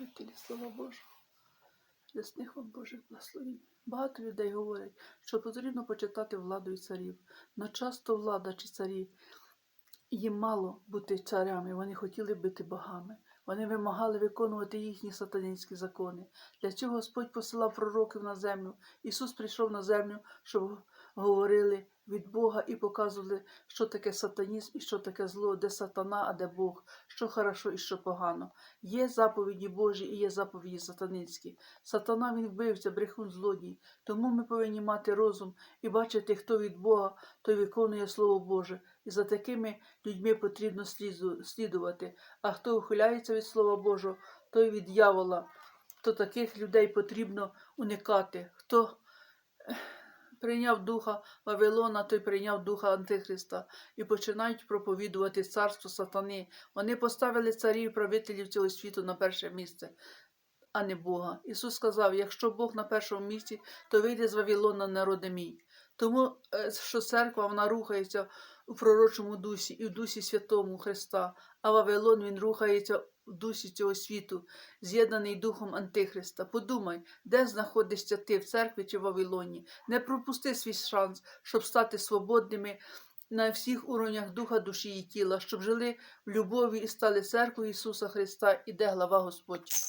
любителі Слова Божого. Ясних вам Божих благословень. Багато людей говорять, що потрібно почитати владу і царів. Но часто влада чи царі їм мало бути царями, вони хотіли бути богами. Вони вимагали виконувати їхні сатанінські закони. Для цього Господь посилав пророків на землю. Ісус прийшов на землю, щоб говорили від Бога і показували, що таке сатанізм і що таке зло, де сатана, а де Бог, що хорошо і що погано. Є заповіді Божі і є заповіді сатанинські. Сатана він вбивця, брехун, злодій. Тому ми повинні мати розум і бачити, хто від Бога, той виконує Слово Боже. І за такими людьми потрібно слідувати. А хто ухиляється від Слова Божого, той від дьявола. То таких людей потрібно уникати. Хто прийняв духа Вавилона, той прийняв духа Антихриста і починають проповідувати царство сатани. Вони поставили царів, правителів цього світу на перше місце, а не Бога. Ісус сказав: якщо Бог на першому місці, то вийде з Вавилона народи мій. Тому е, що церква вона рухається у пророчому дусі і в дусі святому Христа, а Вавилон він рухається в дусі цього світу, з'єднаний духом Антихриста. Подумай, де знаходишся ти в церкві чи в Вавилоні. Не пропусти свій шанс, щоб стати свободними на всіх уровнях духа, душі і тіла, щоб жили в любові і стали церквою Ісуса Христа, іде глава Господь.